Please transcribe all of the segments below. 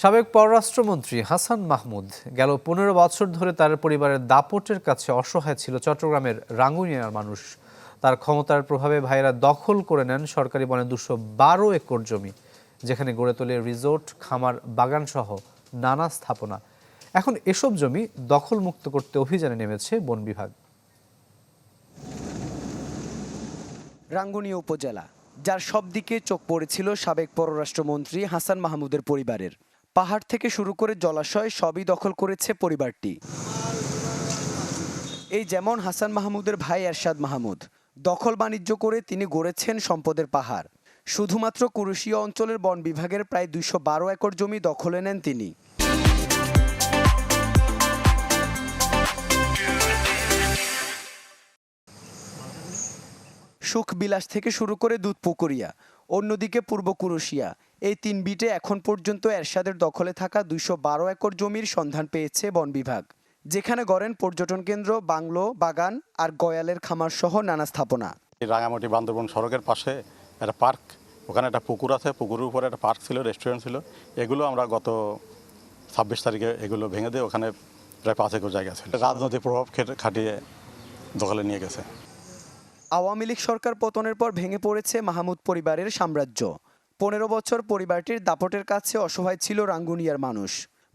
সাবেক পররাষ্ট্রমন্ত্রী হাসান মাহমুদ গেল পনেরো বছর ধরে তার পরিবারের দাপটের কাছে অসহায় ছিল চট্টগ্রামের রাঙ্গুনিয়ার মানুষ। তার ক্ষমতার প্রভাবে ভাইয়েরা দখল করে নেন সরকারি বনে দুশো বারো একর জমি, যেখানে গড়ে তোলে রিসোর্ট, খামার, বাগানসহ নানা স্থাপনা। এখন এসব জমি দখলমুক্ত করতে অভিযানে নেমেছে বন বিভাগ। রাঙ্গুনিয়া উপজেলা, যার সব দিকে চোখ পড়েছিল সাবেক পররাষ্ট্রমন্ত্রী হাসান মাহমুদের পরিবারের। পাহাড় থেকে শুরু করে জলাশয় সবই দখল করেছে পরিবারটি। এই যেমন হাসান মাহমুদের ভাই এরশাদ মাহমুদ, দখল বাণিজ্য করে তিনি গড়েছেন সম্পদের পাহাড়। শুধুমাত্র কুরুশিয়া অঞ্চলের বন বিভাগের প্রায় দুইশো বারো একর জমি দখলে নেন তিনি। সুখ বিলাস থেকে শুরু করে দুধ পুকুরিয়া অন্যদিকে পূর্ব কুরুশিয়া। এই তিন বিটে এখন পর্যন্ত এরশাদের দখলে থাকা দুইশো বারো একর জমির সন্ধান পেয়েছে বন বিভাগ, যেখানে গড়েন পর্যটন কেন্দ্র, বাংলো, বাগান আর গয়ালের খামার সহ নানা স্থাপনা। রাঙামাটি বান্দরবন সড়কের পাশে একটা পার্ক, ওখানে একটা পুকুর আছে, পুকুরের উপরে একটা পার্ক ছিল, রেস্টুরেন্ট ছিল। এগুলো আমরা গত ছাব্বিশ তারিখে এগুলো ভেঙে দিয়ে ওখানে প্রায় পাঁচ একর জায়গা ছিল। রাজনৈতিক প্রভাব খেটে- খাটিয়ে দখলে নিয়ে গেছে। আওয়ামী লীগ সরকার পতনের পর ভেঙে পড়েছে মাহমুদ পরিবারের সাম্রাজ্য। পনেরো বছর পরিবারটির দাপটের কাছে অসহায় ছিল রাঙ্গুনিয়ার মানুষ।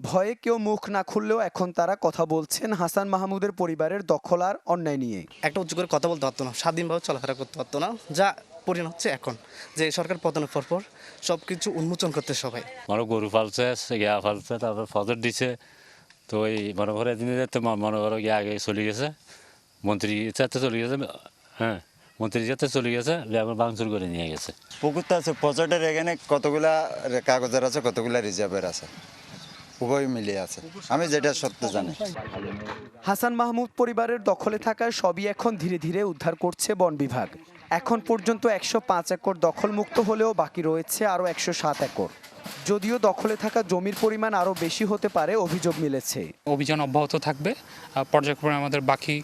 ভয়ে কেউ মুখ না খুললেও এখন তারা কথা বলছেন হাসান মাহমুদের পরিবারের দখল আর অন্যায় নিয়ে। একটা উচ্চ করে কথা বলতে পারতো না স্বাধীনভাবে চলাফেরা করতে পারতো না যা পরিণত হচ্ছে এখন। যে সরকার পতনের পর পর সব কিছু উন্মোচন করতে সবাই। মনে গরু পালছে গিয়া পালছে তারপর ফজর দিছে। তো এই মনে করে দিনে মনে করো গিয়ে আগে চলে গেছে মন্ত্রী চলে গেছে হ্যাঁ মন্ত্রী চাতে চলে গেছে লেবার বাংচুর করে নিয়ে গেছে। পুকুরটা আছে পচটের এখানে কতগুলা কাগজের আছে, কতগুলা রিজার্ভের আছে? উভয় মিলিয়ে আছে। আমি যেটা সত্য জানি। হাসান মাহমুদ পরিবারের দখলে থাকা সবই এখন ধীরে ধীরে উদ্ধার করছে বন বিভাগ। এখন পর্যন্ত একশো পাঁচ একর দখলমুক্ত হলেও বাকি রয়েছে আরও একশো সাত একর। যদিও দখলে থাকা জমির পরিমাণ আরও বেশি হতে পারে অভিযোগ মিলেছে। অভিযান অব্যাহত থাকবে। পর্যায়ক্রমে আমাদের বাকি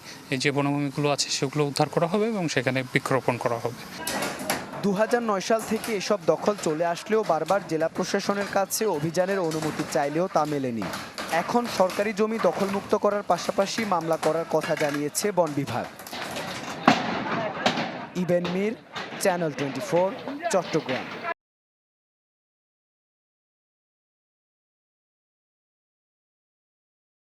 যে বনভূমিগুলো আছে সেগুলো উদ্ধার করা হবে এবং সেখানে বৃক্ষরোপণ করা হবে। দু হাজার নয় সাল থেকে এসব দখল চলে আসলেও বারবার জেলা প্রশাসনের কাছে অভিযানের অনুমতি চাইলেও তা মেলেনি। এখন সরকারি জমি দখলমুক্ত করার পাশাপাশি মামলা করার কথা জানিয়েছে বন বিভাগ। Iben Mir, channel twenty Chattogram.